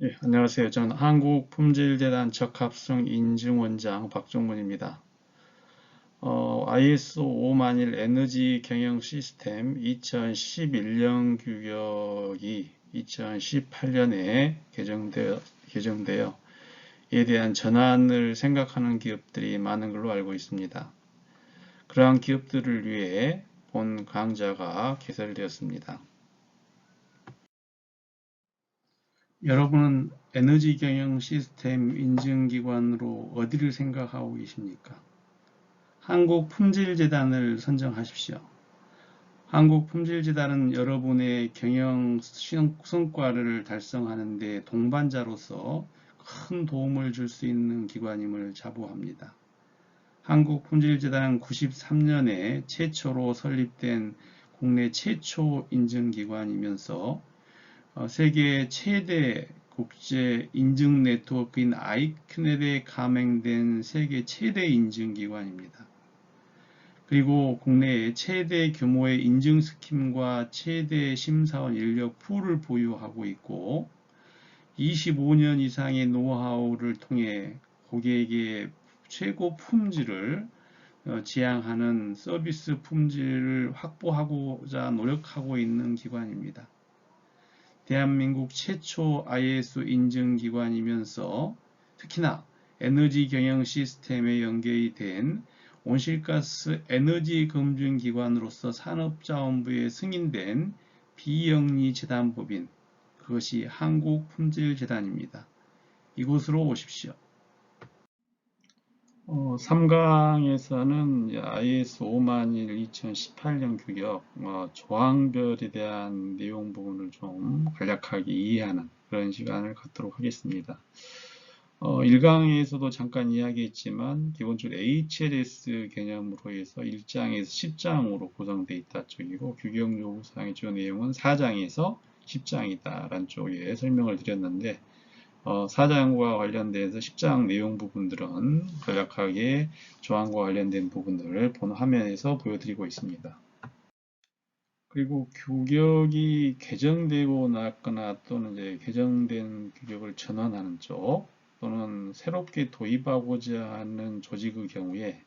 예, 안녕하세요. 저는 한국품질재단 적합성 인증원장 박종문입니다. 어, ISO 5만일 에너지 경영 시스템 2011년 규격이 2018년에 개정되어, 개정되어 이에 대한 전환을 생각하는 기업들이 많은 걸로 알고 있습니다. 그러한 기업들을 위해 본 강좌가 개설되었습니다. 여러분은 에너지 경영 시스템 인증기관으로 어디를 생각하고 계십니까? 한국 품질재단을 선정하십시오. 한국 품질재단은 여러분의 경영 성과를 달성하는 데 동반자로서 큰 도움을 줄 수 있는 기관임을 자부합니다. 한국 품질재단은 93년에 최초로 설립된 국내 최초 인증기관이면서 어, 세계 최대 국제 인증 네트워크인 아이큐넷에 가맹된 세계 최대 인증기관입니다. 그리고 국내에 최대 규모의 인증 스킴과 최대 심사원 인력 풀을 보유하고 있고 25년 이상의 노하우를 통해 고객에게 최고 품질을 어, 지향하는 서비스 품질을 확보하고자 노력하고 있는 기관입니다. 대한민국 최초 ISO 인증기관이면서 특히나 에너지 경영 시스템에 연계이 된 온실가스 에너지 검증기관으로서 산업자원부에 승인된 비영리 재단법인 그것이 한국품질재단입니다. 이곳으로 오십시오. 어, 3강에서는 IS 5만일 2018년 규격 어, 조항별에 대한 내용 부분을 좀 간략하게 이해하는 그런 시간을 갖도록 하겠습니다. 어, 1강에서도 잠깐 이야기했지만 기본적으로 HLS 개념으로 해서 1장에서 10장으로 구성되어 있다 쪽이고 규격 요구사항의 주요 내용은 4장에서 10장이다 라는 쪽에 설명을 드렸는데 어, 4장과 관련돼서 10장 내용 부분들은 간략하게 조항과 관련된 부분들을 본 화면에서 보여드리고 있습니다. 그리고 규격이 개정되고 났거나 또는 이제 개정된 규격을 전환하는 쪽 또는 새롭게 도입하고자 하는 조직의 경우에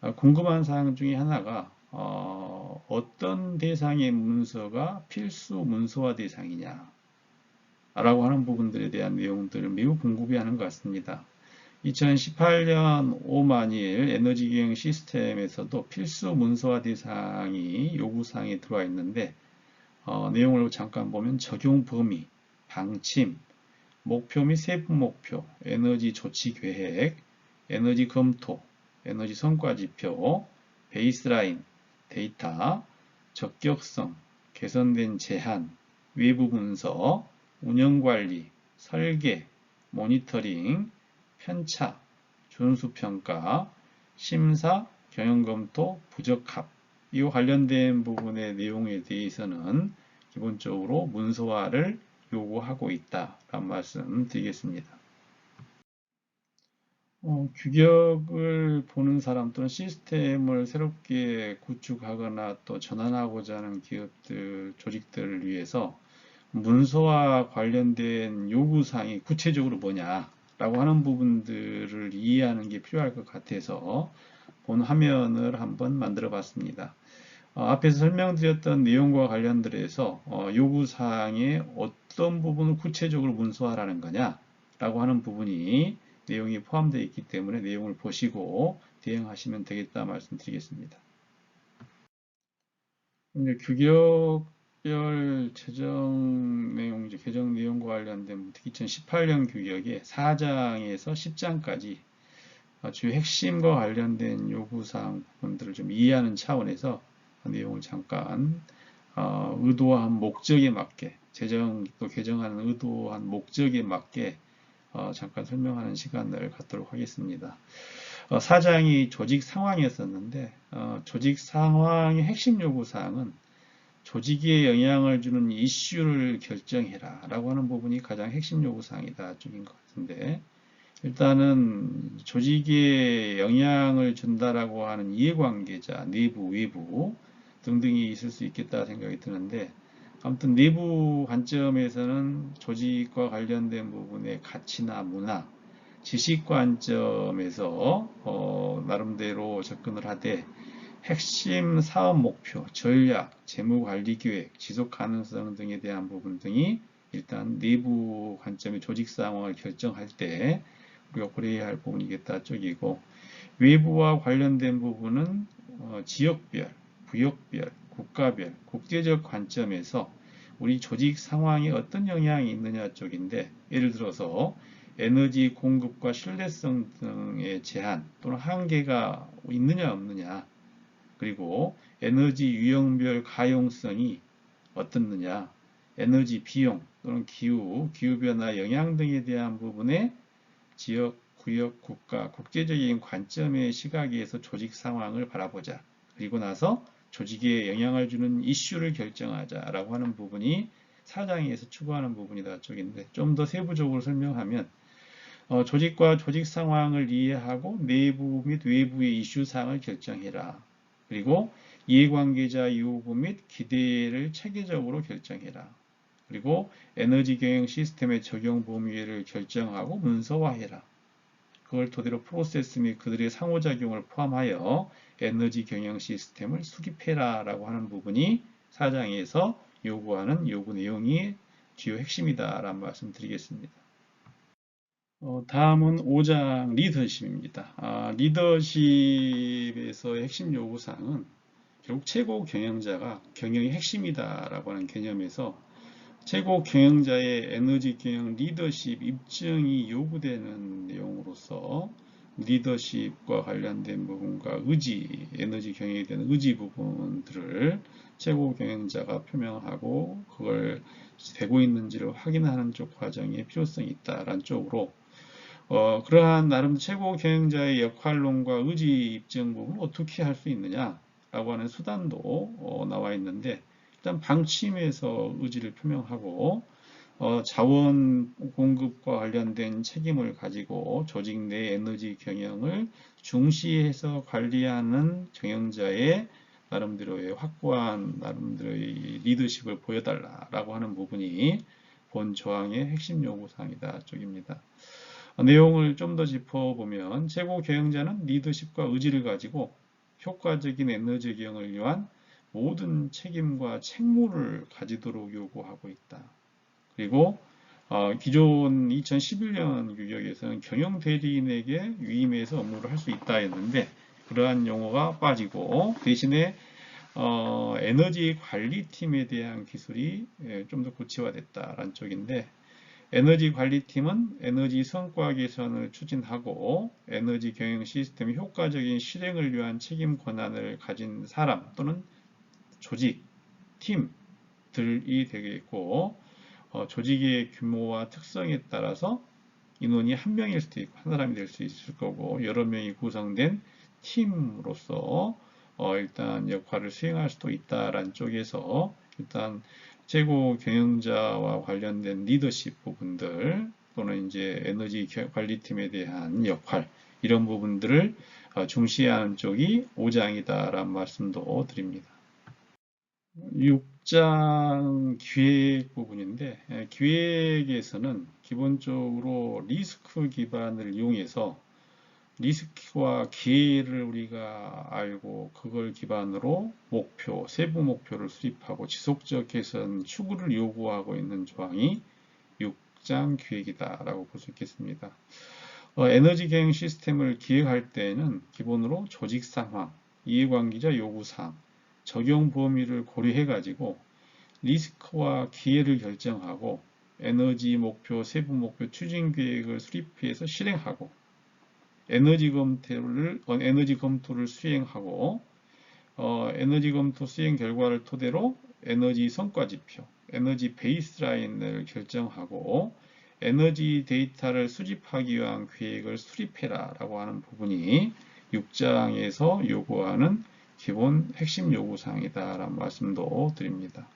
어, 궁금한 사항 중에 하나가 어, 어떤 대상의 문서가 필수 문서화 대상이냐 라고 하는 부분들에 대한 내용들을 매우 궁금해하는 것 같습니다. 2018년 5만일 에너지 경영 시스템에서도 필수 문서화 대상이 요구사항에 들어와 있는데 어, 내용을 잠깐 보면 적용 범위, 방침, 목표 및 세부 목표, 에너지 조치 계획, 에너지 검토, 에너지 성과 지표, 베이스라인, 데이터, 적격성, 개선된 제한, 외부 문서, 운영관리, 설계, 모니터링, 편차, 준수평가, 심사, 경영검토, 부적합 이 관련된 부분의 내용에 대해서는 기본적으로 문서화를 요구하고 있다라는 말씀 드리겠습니다. 어, 규격을 보는 사람 또는 시스템을 새롭게 구축하거나 또 전환하고자 하는 기업들, 조직들을 위해서 문서와 관련된 요구사항이 구체적으로 뭐냐라고 하는 부분들을 이해하는 게 필요할 것 같아서 본 화면을 한번 만들어 봤습니다. 어, 앞에서 설명드렸던 내용과 관련들에서 어, 요구사항에 어떤 부분을 구체적으로 문서화라는 거냐 라고 하는 부분이 내용이 포함되어 있기 때문에 내용을 보시고 대응하시면 되겠다 말씀드리겠습니다. 이제 규격 특별 재정 내용, 개정 내용과 관련된 2018년 규격의 4장에서 10장까지 주요 핵심과 관련된 요구사항 부분들을 좀 이해하는 차원에서 내용을 잠깐 어, 의도한 목적에 맞게 재정 또 개정하는 의도한 목적에 맞게 어, 잠깐 설명하는 시간을 갖도록 하겠습니다. 어, 사장이 조직 상황이었었는데 어, 조직 상황의 핵심 요구사항은 조직에 영향을 주는 이슈를 결정해라 라고 하는 부분이 가장 핵심 요구사항이다. 쪽인 것 같은데 일단은 조직에 영향을 준다라고 하는 이해관계자, 내부, 외부 등등이 있을 수 있겠다 생각이 드는데 아무튼 내부 관점에서는 조직과 관련된 부분의 가치나 문화, 지식 관점에서 어, 나름대로 접근을 하되 핵심 사업 목표, 전략, 재무관리 계획, 지속 가능성 등에 대한 부분 등이 일단 내부 관점의 조직 상황을 결정할 때 우리가 고려해야 할 부분이겠다 쪽이고 외부와 관련된 부분은 어, 지역별, 구역별, 국가별, 국제적 관점에서 우리 조직 상황에 어떤 영향이 있느냐 쪽인데 예를 들어서 에너지 공급과 신뢰성 등의 제한 또는 한계가 있느냐 없느냐 그리고 에너지 유형별 가용성이 어떻느냐 에너지 비용 또는 기후, 기후변화 영향 등에 대한 부분에 지역, 구역, 국가, 국제적인 관점의 시각에서 조직 상황을 바라보자. 그리고 나서 조직에 영향을 주는 이슈를 결정하자라고 하는 부분이 사장에서 추구하는 부분이다 쪽인데 좀 더 세부적으로 설명하면 어, 조직과 조직 상황을 이해하고 내부 및 외부의 이슈 사항을 결정해라. 그리고 이해관계자 요구 및 기대를 체계적으로 결정해라. 그리고 에너지 경영 시스템의 적용 범위를 결정하고 문서화해라. 그걸 토대로 프로세스 및 그들의 상호작용을 포함하여 에너지 경영 시스템을 수립해라 라고 하는 부분이 사장에서 요구하는 요구 내용이 주요 핵심이다 라는 말씀 드리겠습니다. 어, 다음은 5장 리더십입니다. 아, 리더십에서의 핵심 요구사항은 결국 최고 경영자가 경영의 핵심이다 라고 하는 개념에서 최고 경영자의 에너지 경영 리더십 입증이 요구되는 내용으로서 리더십과 관련된 부분과 의지, 에너지 경영에 대한 의지 부분들을 최고 경영자가 표명하고 그걸 되고 있는지를 확인하는 쪽 과정에 필요성이 있다라는 쪽으로 어, 그러한 나름 최고 경영자의 역할론과 의지 입증 부분을 어떻게 할 수 있느냐 라고 하는 수단도 어, 나와 있는데 일단 방침에서 의지를 표명하고 어, 자원 공급과 관련된 책임을 가지고 조직 내 에너지 경영을 중시해서 관리하는 경영자의 나름대로의 확고한 나름대로의 리더십을 보여달라라고 하는 부분이 본 조항의 핵심 요구사항이다 쪽입니다. 어, 내용을 좀 더 짚어보면 최고 경영자는 리더십과 의지를 가지고 효과적인 에너지 경영을 위한 모든 책임과 책무를 가지도록 요구하고 있다. 그리고 어, 기존 2011년 규격에서는 경영 대리인에게 위임해서 업무를 할 수 있다 했는데 그러한 용어가 빠지고 대신에 어, 에너지 관리팀에 대한 기술이 예, 좀더 구체화됐다라는 쪽인데 에너지 관리팀은 에너지 성과 개선을 추진하고 에너지 경영 시스템 효과적인 실행을 위한 책임 권한을 가진 사람 또는 조직, 팀들이 되겠고 어, 조직의 규모와 특성에 따라서 인원이 한 명일 수도 있고 한 사람이 될 수 있을 거고 여러 명이 구성된 팀으로서 어, 일단 역할을 수행할 수도 있다라는 쪽에서 일단 최고 경영자와 관련된 리더십 부분들 또는 이제 에너지 관리팀에 대한 역할 이런 부분들을 어, 중시하는 쪽이 5장이다라는 말씀도 드립니다. 6장 기획 부분인데 예, 기획에서는 기본적으로 리스크 기반을 이용해서 리스크와 기회를 우리가 알고 그걸 기반으로 목표, 세부 목표를 수립하고 지속적 개선 추구를 요구하고 있는 조항이 6장 기획이다라고 볼 수 있겠습니다. 어, 에너지 경영 시스템을 기획할 때에는 기본으로 조직 상황, 이해관계자 요구사항, 적용 범위를 고려해 가지고 리스크와 기회를 결정하고 에너지 목표, 세부 목표 추진 계획을 수립해서 실행하고 에너지 검토를 어, 에너지 검토를 수행하고 어, 에너지 검토 수행 결과를 토대로 에너지 성과 지표, 에너지 베이스라인을 결정하고 에너지 데이터를 수집하기 위한 계획을 수립해라 라고 하는 부분이 6장에서 요구하는 기본 핵심 요구사항이다 라는 말씀도 드립니다.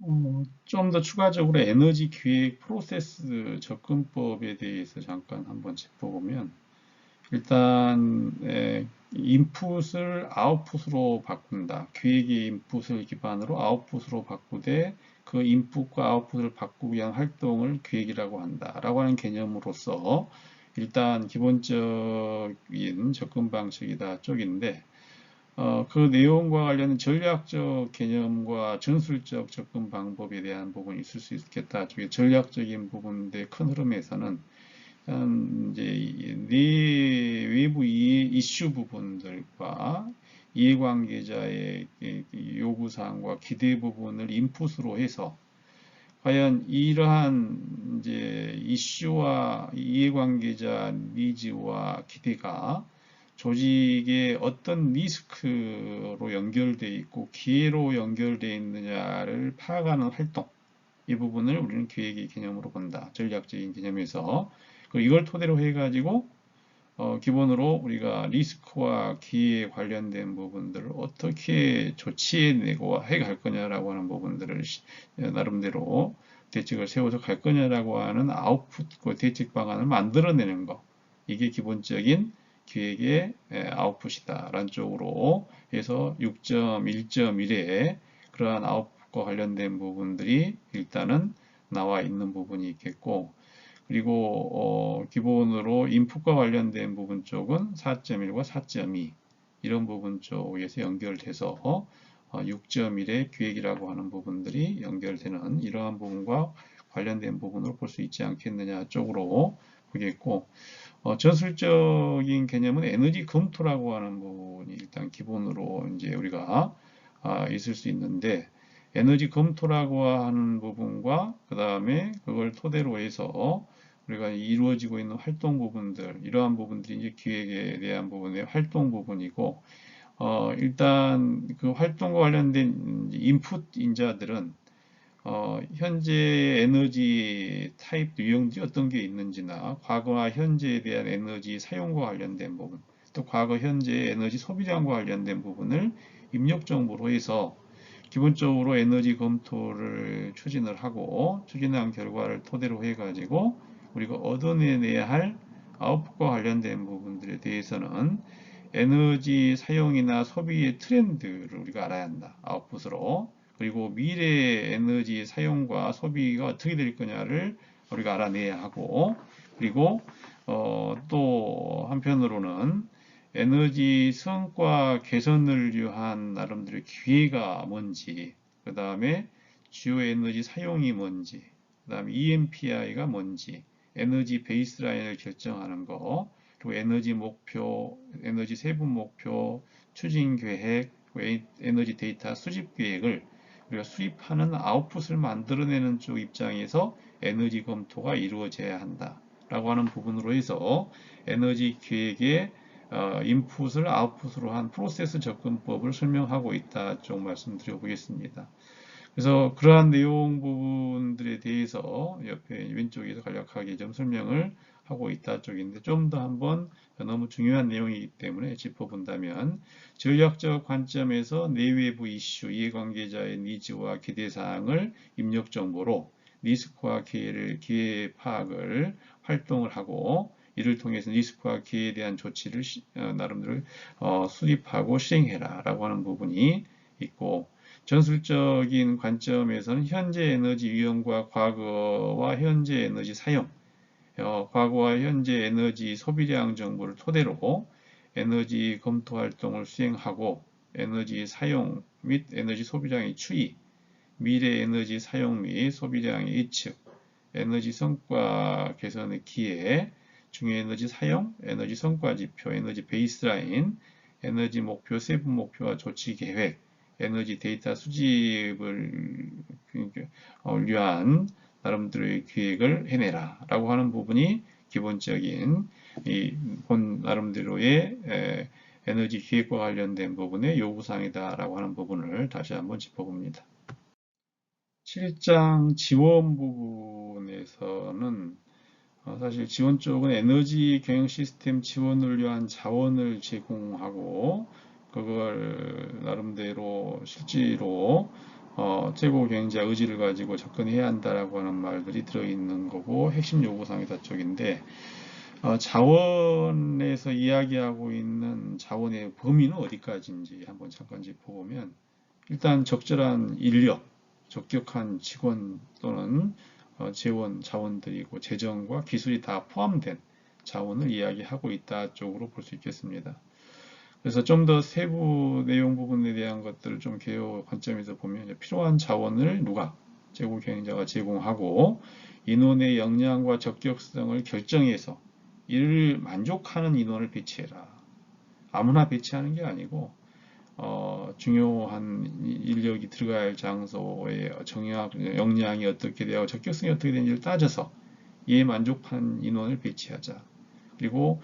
어, 좀더 추가적으로 에너지 기획 프로세스 접근법에 대해서 잠깐 한번 짚어보면 일단 에, 인풋을 아웃풋으로 바꾼다. 기획의 인풋을 기반으로 아웃풋으로 바꾸되 그 인풋과 아웃풋을 바꾸기 위한 활동을 기획이라고 한다. 라고 하는 개념으로서 일단 기본적인 접근 방식이다 쪽인데 어, 그 내용과 관련된 전략적 개념과 전술적 접근 방법에 대한 부분이 있을 수 있겠다. 저게 전략적인 부분인데 큰 흐름에서는 이제 네 외부 이슈 부분들과 이해관계자의 요구사항과 기대 부분을 인풋으로 해서 과연 이러한 이제 이슈와 이해관계자 니즈와 기대가 조직의 어떤 리스크로 연결되어 있고 기회로 연결되어 있느냐를 파악하는 활동 이 부분을 우리는 기획의 개념으로 본다. 전략적인 개념에서 이걸 토대로 해가지고 어, 기본으로 우리가 리스크와 기회에 관련된 부분들을 어떻게 조치해내고 해갈 거냐라고 하는 부분들을 나름대로 대책을 세워서 갈 거냐라고 하는 아웃풋 그 대책 방안을 만들어내는 거 이게 기본적인 기획의 아웃풋이다 라는 쪽으로 해서 6.1.1에 그러한 아웃풋과 관련된 부분들이 일단은 나와 있는 부분이 있겠고 그리고 어, 기본으로 인풋과 관련된 부분 쪽은 4.1과 4.2 이런 부분 쪽에서 연결돼서 어, 6.1의 기획이라고 하는 부분들이 연결되는 이러한 부분과 관련된 부분으로 볼 수 있지 않겠느냐 쪽으로 보겠고 어, 전술적인 개념은 에너지 검토라고 하는 부분이 일단 기본으로 이제 우리가 아, 있을 수 있는데 에너지 검토라고 하는 부분과 그 다음에 그걸 토대로 해서 우리가 이루어지고 있는 활동 부분들 이러한 부분들이 이제 기획에 대한 부분의 활동 부분이고 어, 일단 그 활동과 관련된 인풋 인자들은 어, 현재 에너지 타입 유형들이 어떤 게 있는지나 과거와 현재에 대한 에너지 사용과 관련된 부분 또 과거 현재 에너지 소비량과 관련된 부분을 입력 정보로 해서 기본적으로 에너지 검토를 추진을 하고 추진한 결과를 토대로 해 가지고 우리가 얻어내야 할 아웃풋과 관련된 부분들에 대해서는 에너지 사용이나 소비의 트렌드를 우리가 알아야 한다. 아웃풋으로. 그리고 미래 에너지 사용과 소비가 어떻게 될 거냐를 우리가 알아내야 하고 그리고 어, 또 한편으로는 에너지 성과 개선을 위한 나름대로 기회가 뭔지 그 다음에 주요 에너지 사용이 뭔지 그 다음에 EMPI가 뭔지 에너지 베이스라인을 결정하는 거, 그리고 에너지 목표, 에너지 세분 목표, 추진 계획, 에너지 데이터 수집 계획을 우리가 수입하는 아웃풋을 만들어내는 쪽 입장에서 에너지 검토가 이루어져야 한다. 라고 하는 부분으로 해서 에너지 계획의 어, 인풋을 아웃풋으로 한 프로세스 접근법을 설명하고 있다. 쪽 말씀드려 보겠습니다. 그래서 그러한 내용 부분들에 대해서 옆에 왼쪽에서 간략하게 좀 설명을 하고 있다 쪽인데 좀 더 한번 너무 중요한 내용이기 때문에 짚어본다면 전략적 관점에서 내외부 이슈, 이해관계자의 니즈와 기대사항을 입력 정보로 리스크와 기회를, 기회 파악을 활동을 하고 이를 통해서 리스크와 기회에 대한 조치를 어, 나름대로 어, 수립하고 시행해라 라고 하는 부분이 있고 전술적인 관점에서는 현재 에너지 유형과 과거와 현재 에너지 사용, 어, 과거와 현재 에너지 소비량 정보를 토대로 에너지 검토 활동을 수행하고 에너지 사용 및 에너지 소비량의 추이, 미래 에너지 사용 및 소비량의 예측, 에너지 성과 개선의 기회, 중요 에너지 사용, 에너지 성과 지표, 에너지 베이스라인, 에너지 목표, 세부 목표와 조치 계획, 에너지 데이터 수집을 어, 위한 나름대로의 기획을 해내라 라고 하는 부분이 기본적인 이 본 나름대로의 에너지 기획과 관련된 부분의 요구사항이다 라고 하는 부분을 다시 한번 짚어봅니다. 7장 지원 부분에서는 어, 사실 지원 쪽은 에너지 경영 시스템 지원을 위한 자원을 제공하고 그걸 나름대로 실제로 어, 최고 경영자 의지를 가지고 접근해야 한다라고 하는 말들이 들어있는 거고 핵심 요구사항이 다 쪽인데 어, 자원에서 이야기하고 있는 자원의 범위는 어디까지인지 한번 잠깐 짚어보면 일단 적절한 인력, 적격한 직원 또는 어, 재원 자원들이고 재정과 기술이 다 포함된 자원을 이야기하고 있다 쪽으로 볼 수 있겠습니다. 그래서 좀 더 세부 내용 부분에 대한 것들을 좀 개요 관점에서 보면 필요한 자원을 누가 제공 경영자가 제공하고 인원의 역량과 적격성을 결정해서 이를 만족하는 인원을 배치해라. 아무나 배치하는 게 아니고 어, 중요한 인력이 들어갈 장소의 정약, 역량이 어떻게 되고 적격성이 어떻게 되는지를 따져서 이에 만족한 인원을 배치하자. 그리고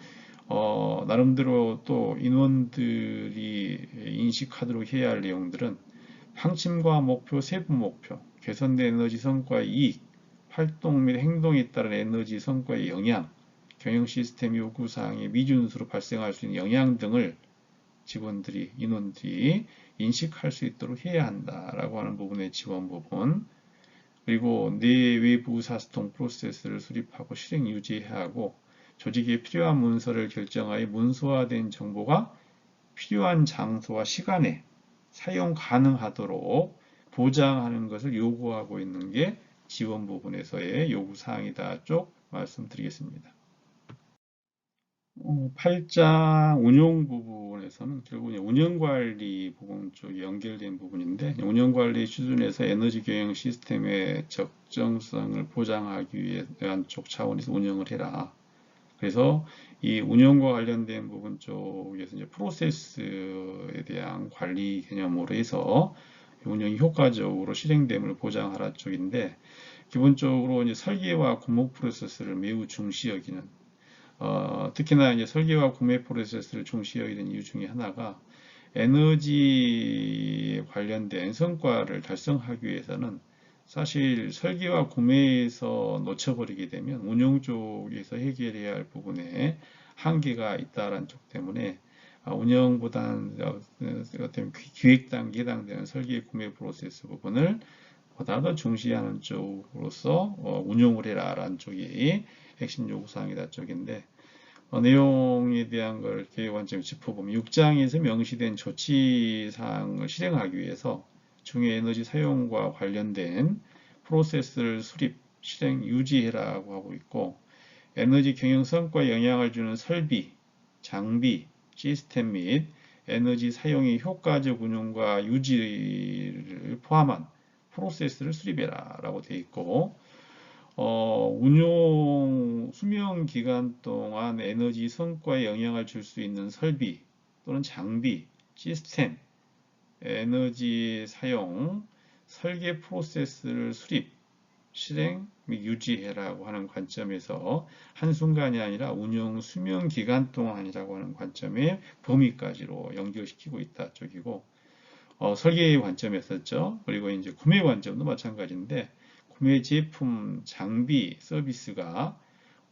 어, 나름대로 또 인원들이 인식하도록 해야 할 내용들은 방침과 목표, 세부 목표, 개선된 에너지 성과의 이익, 활동 및 행동에 따른 에너지 성과의 영향, 경영 시스템 요구사항의 미준수로 발생할 수 있는 영향 등을 직원들이, 인원들이 인식할 수 있도록 해야 한다라고 하는 부분의 지원 부분. 그리고 내외부 사스통 프로세스를 수립하고 실행 유지해야 하고 조직에 필요한 문서를 결정하여 문서화된 정보가 필요한 장소와 시간에 사용 가능하도록 보장하는 것을 요구하고 있는 게 지원 부분에서의 요구사항이다 쪽 말씀드리겠습니다. 8장 운용 부분에서는 결국 운영관리 부분 쪽이 연결된 부분인데 운영관리 수준에서 에너지 경영 시스템의 적정성을 보장하기 위한 쪽 차원에서 운영을 해라. 그래서 이 운영과 관련된 부분 쪽에서 이제 프로세스에 대한 관리 개념으로 해서 운영이 효과적으로 실행됨을 보장하라 쪽인데 기본적으로 이제 설계와 공목 프로세스를 매우 중시 여기는 어, 특히나 이제 설계와 구매 프로세스를 중시 여기는 이유 중에 하나가 에너지 관련된 성과를 달성하기 위해서는 사실 설계와 구매에서 놓쳐버리게 되면 운영 쪽에서 해결해야 할 부분에 한계가 있다는 쪽 때문에 아, 운영보다는 어떤 기획 단계 해당되는 설계 구매 프로세스 부분을 보다 더 중시하는 쪽으로서 어, 운용을 해라 라는 쪽이 핵심 요구사항이다 쪽인데 어, 내용에 대한 걸 개요관점 짚어보면 6장에서 명시된 조치사항을 실행하기 위해서 중요 에너지 사용과 관련된 프로세스를 수립, 실행, 유지해라고 하고 있고 에너지 경영 성과에 영향을 주는 설비, 장비, 시스템 및 에너지 사용의 효과적 운용과 유지를 포함한 프로세스를 수립해라 라고 되어 있고 어, 운용 수명 기간 동안 에너지 성과에 영향을 줄 수 있는 설비 또는 장비, 시스템, 에너지 사용, 설계 프로세스를 수립, 실행 및 유지해라고 하는 관점에서 한순간이 아니라 운영 수명 기간 동안이라고 하는 관점의 범위까지로 연결시키고 있다 쪽이고 어, 설계의 관점에서죠. 그리고 이제 구매 관점도 마찬가지인데 구매 제품, 장비, 서비스가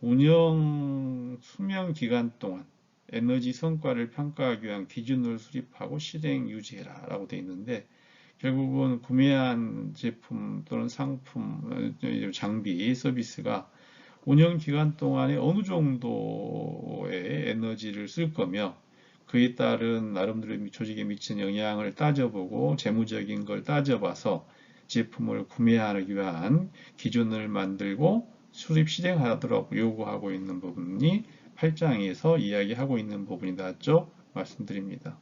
운영 수명 기간 동안 에너지 성과를 평가하기 위한 기준을 수립하고 실행 유지해라 라고 되어 있는데 결국은 구매한 제품 또는 상품, 장비, 서비스가 운영 기간 동안에 어느 정도의 에너지를 쓸 거며 그에 따른 나름대로 조직에 미친 영향을 따져보고 재무적인 걸 따져봐서 제품을 구매하기 위한 기준을 만들고 수립 실행하도록 요구하고 있는 부분이 8장에서 이야기하고 있는 부분이다 쪽 말씀드립니다.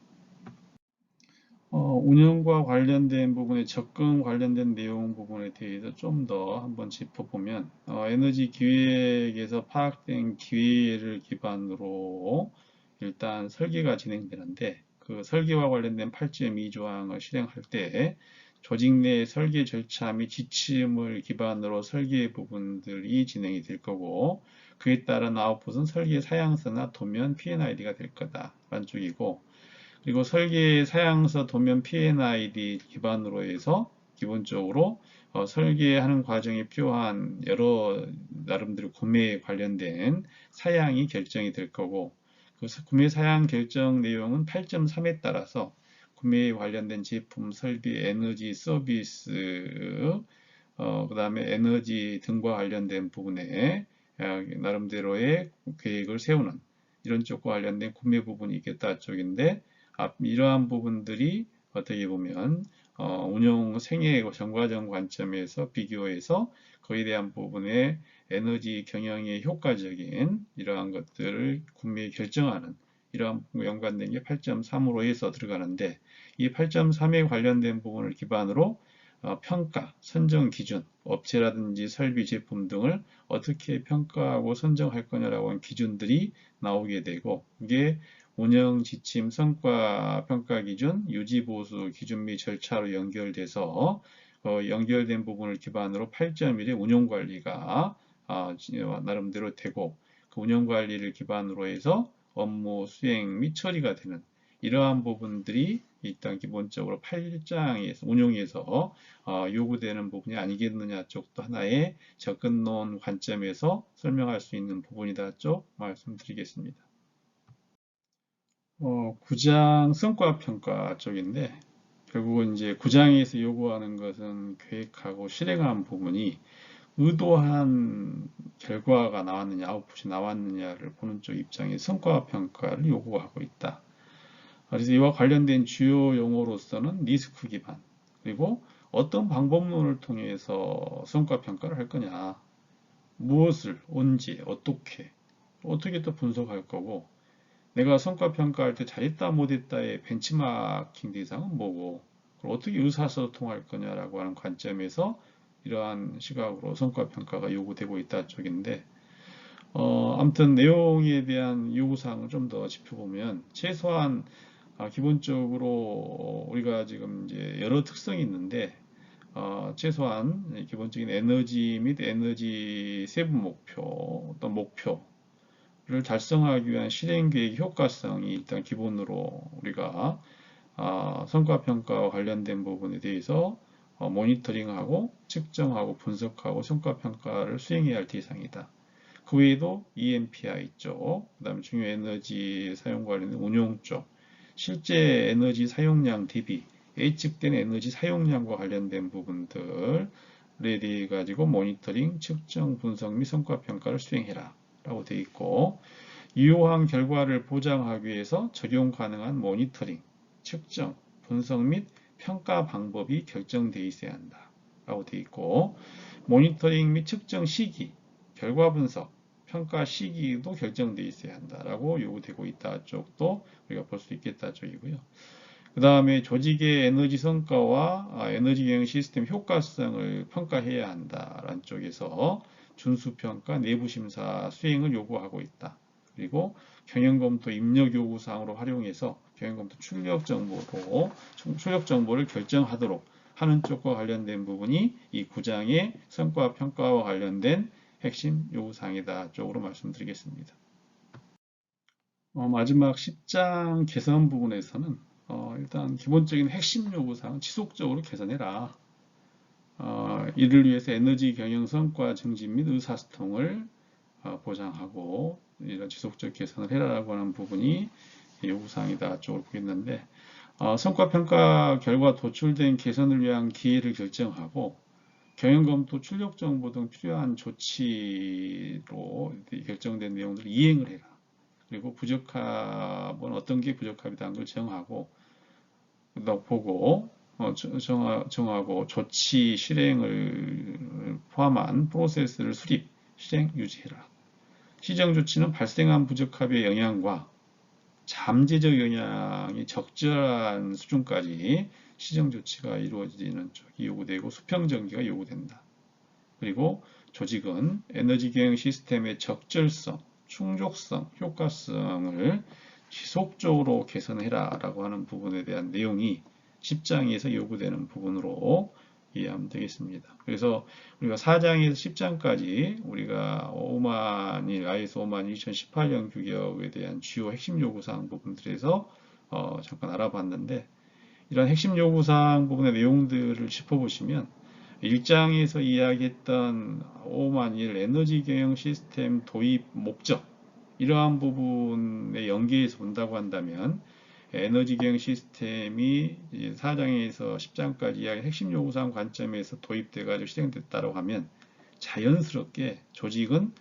어, 운영과 관련된 부분에 접근 관련된 내용 부분에 대해서 좀 더 한번 짚어보면 어, 에너지 기획에서 파악된 기회를 기반으로 일단 설계가 진행되는데 그 설계와 관련된 8.2 조항을 실행할 때 조직 내 설계 절차 및 지침을 기반으로 설계 부분들이 진행이 될 거고 그에 따른 아웃풋은 설계 사양서나 도면 P&ID가 될 거다 라는 쪽이고 그리고 설계 사양서 도면 P&ID 기반으로 해서 기본적으로 어, 설계하는 과정에 필요한 여러 나름대로 구매에 관련된 사양이 결정이 될 거고 그 구매 사양 결정 내용은 8.3에 따라서 구매에 관련된 제품, 설비, 에너지, 서비스, 어, 그 다음에 에너지 등과 관련된 부분에 나름대로의 계획을 세우는 이런 쪽과 관련된 구매 부분이 있겠다 쪽인데 이러한 부분들이 어떻게 보면 어, 운용 생애 정과정 관점에서 비교해서 그에 대한 부분의 에너지 경영에 효과적인 이러한 것들을 구매 결정하는 이러한 연관된 게 8.3으로 해서 들어가는데 이 8.3에 관련된 부분을 기반으로 어, 평가, 선정 기준, 업체라든지 설비, 제품 등을 어떻게 평가하고 선정할 거냐라고 하는 기준들이 나오게 되고 이게 운영 지침, 성과 평가 기준, 유지 보수 기준 및 절차로 연결돼서 어, 연결된 부분을 기반으로 8.1의 운영 관리가 아, 나름대로 되고 그 운영 관리를 기반으로 해서 업무 수행 및 처리가 되는 이러한 부분들이 일단 기본적으로 8장에서 운용에서 어, 요구되는 부분이 아니겠느냐 쪽도 하나의 접근론 관점에서 설명할 수 있는 부분이다 쪽 말씀드리겠습니다. 어, 구장 성과 평가 쪽인데 결국은 이제 구장에서 요구하는 것은 계획하고 실행한 부분이 의도한 결과가 나왔느냐 아웃풋이 나왔느냐를 보는 쪽 입장에 성과 평가를 요구하고 있다. 그래서 이와 관련된 주요 용어로서는 리스크 기반 그리고 어떤 방법론을 통해서 성과 평가를 할 거냐 무엇을 언제 어떻게 어떻게 또 분석할 거고 내가 성과 평가할 때 잘했다 못했다의 벤치마킹 대상은 뭐고 어떻게 의사소통할 거냐라고 하는 관점에서 이러한 시각으로 성과 평가가 요구되고 있다 쪽인데 어, 아무튼 내용에 대한 요구사항을 좀 더 짚어보면 최소한 아, 기본적으로 우리가 지금 이제 여러 특성이 있는데 어, 최소한 기본적인 에너지 및 에너지 세부 목표 어떤 목표를 달성하기 위한 실행 계획 효과성이 일단 기본으로 우리가 어, 성과 평가와 관련된 부분에 대해서 어, 모니터링하고 측정하고 분석하고 성과 평가를 수행해야 할 대상이다. 그 외에도 EMPI 쪽, 그 다음에 중요 에너지 사용 관련된 운용 쪽, 실제 에너지 사용량 대비 예측된 에너지 사용량과 관련된 부분들에 대해 가지고 모니터링, 측정, 분석 및 성과 평가를 수행해라 라고 되어 있고 유효한 결과를 보장하기 위해서 적용 가능한 모니터링, 측정, 분석 및 평가 방법이 결정되어 있어야 한다 라고 되어 있고 모니터링 및 측정 시기, 결과 분석, 평가 시기도 결정되어 있어야 한다라고 요구되고 있다 쪽도 우리가 볼 수 있겠다 쪽이고요. 그 다음에 조직의 에너지 성과와 아, 에너지 경영 시스템 효과성을 평가해야 한다라는 쪽에서 준수평가 내부심사 수행을 요구하고 있다. 그리고 경영검토 입력 요구사항으로 활용해서 경영검토 출력 정보로 출력 정보를 결정하도록 하는 쪽과 관련된 부분이 이 구장의 성과 평가와 관련된 핵심 요구사항이다 쪽으로 말씀드리겠습니다. 어, 마지막 10장 개선 부분에서는 어, 일단 기본적인 핵심 요구사항 지속적으로 개선해라. 어, 이를 위해서 에너지 경영 성과 증진 및 의사소통을 어, 보장하고 이런 지속적 개선을 해라라고 하는 부분이 요구사항이다 쪽으로 보겠는데 어, 성과평가 결과 도출된 개선을 위한 기회를 결정하고 경영검토 출력정보 등 필요한 조치로 결정된 내용들을 이행을 해라. 그리고 부적합은 어떤 게 부적합이다는 걸 정하고 보고 어, 정하고 조치 실행을 포함한 프로세스를 수립, 실행, 유지해라. 시정 조치는 발생한 부적합의 영향과 잠재적 영향이 적절한 수준까지 시정 조치가 이루어지는 요구되고 수평 전기가 요구된다. 그리고 조직은 에너지 경영 시스템의 적절성, 충족성, 효과성을 지속적으로 개선해라 라고 하는 부분에 대한 내용이 10장에서 요구되는 부분으로 이해하면 되겠습니다. 그래서 우리가 4장에서 10장까지 우리가 5만일, IS 5만 2018년 규격에 대한 주요 핵심 요구사항 부분들에서 어, 잠깐 알아봤는데 이런 핵심 요구사항 부분의 내용들을 짚어보시면 1장에서 이야기했던 5만일 에너지 경영 시스템 도입 목적 이러한 부분에 연계해서 본다고 한다면 에너지 경영 시스템이 4장에서 10장까지 이야기 핵심 요구사항 관점에서 도입돼 가지고 실행됐다고 하면 자연스럽게 조직은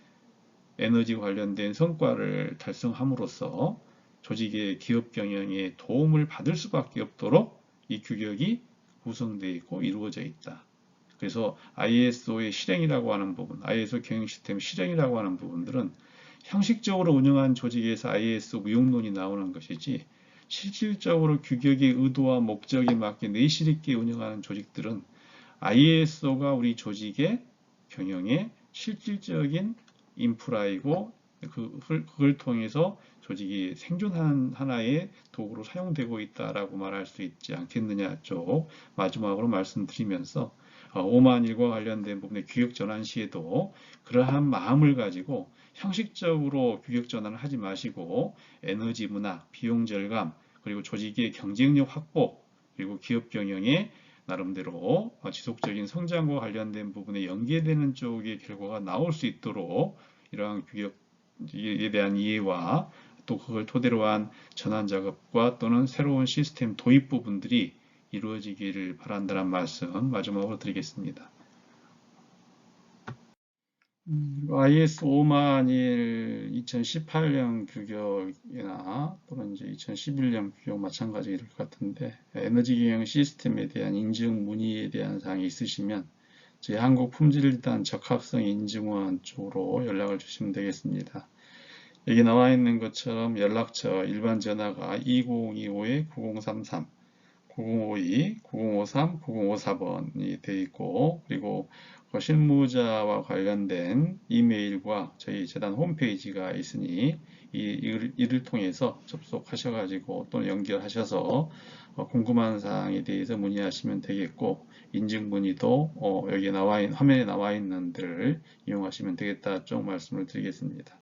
에너지 관련된 성과를 달성함으로써 조직의 기업 경영에 도움을 받을 수밖에 없도록 이 규격이 구성되어 있고 이루어져 있다. 그래서 ISO의 실행이라고 하는 부분, ISO 경영 시스템 실행이라고 하는 부분들은 형식적으로 운영한 조직에서 ISO 무용론이 나오는 것이지 실질적으로 규격의 의도와 목적에 맞게 내실 있게 운영하는 조직들은 ISO가 우리 조직의 경영에 실질적인 인프라이고 그, 그걸 통해서 조직이 생존하는 하나의 도구로 사용되고 있다라고 말할 수 있지 않겠느냐 쪽 마지막으로 말씀드리면서 5만 어, 일과 관련된 부분의 규격 전환 시에도 그러한 마음을 가지고 형식적으로 규격 전환을 하지 마시고 에너지 문화, 비용 절감, 그리고 조직의 경쟁력 확보, 그리고 기업 경영에 나름대로 지속적인 성장과 관련된 부분에 연계되는 쪽의 결과가 나올 수 있도록 이러한 규격에 대한 이해와 또 그걸 토대로 한 전환 작업과 또는 새로운 시스템 도입 부분들이 이루어지기를 바란다는 말씀 마지막으로 드리겠습니다. IS 5만일 2018년 규격이나 또는 이제 2011년 규격 마찬가지일 것 같은데 에너지 경영 시스템에 대한 인증 문의에 대한 사항이 있으시면 저희 한국품질단 적합성 인증원 쪽으로 연락을 주시면 되겠습니다. 여기 나와 있는 것처럼 연락처 일반 전화가 2025-9033 9052, 9053, 9054번이 되어 있고 그리고 그 실무자와 관련된 이메일과 저희 재단 홈페이지가 있으니 이, 이를 통해서 접속하셔가지고 또는 연결하셔서 어, 궁금한 사항에 대해서 문의하시면 되겠고 인증 문의도 어, 여기 나와 있는 화면에 나와 있는 들을 이용하시면 되겠다 쪽 말씀을 드리겠습니다.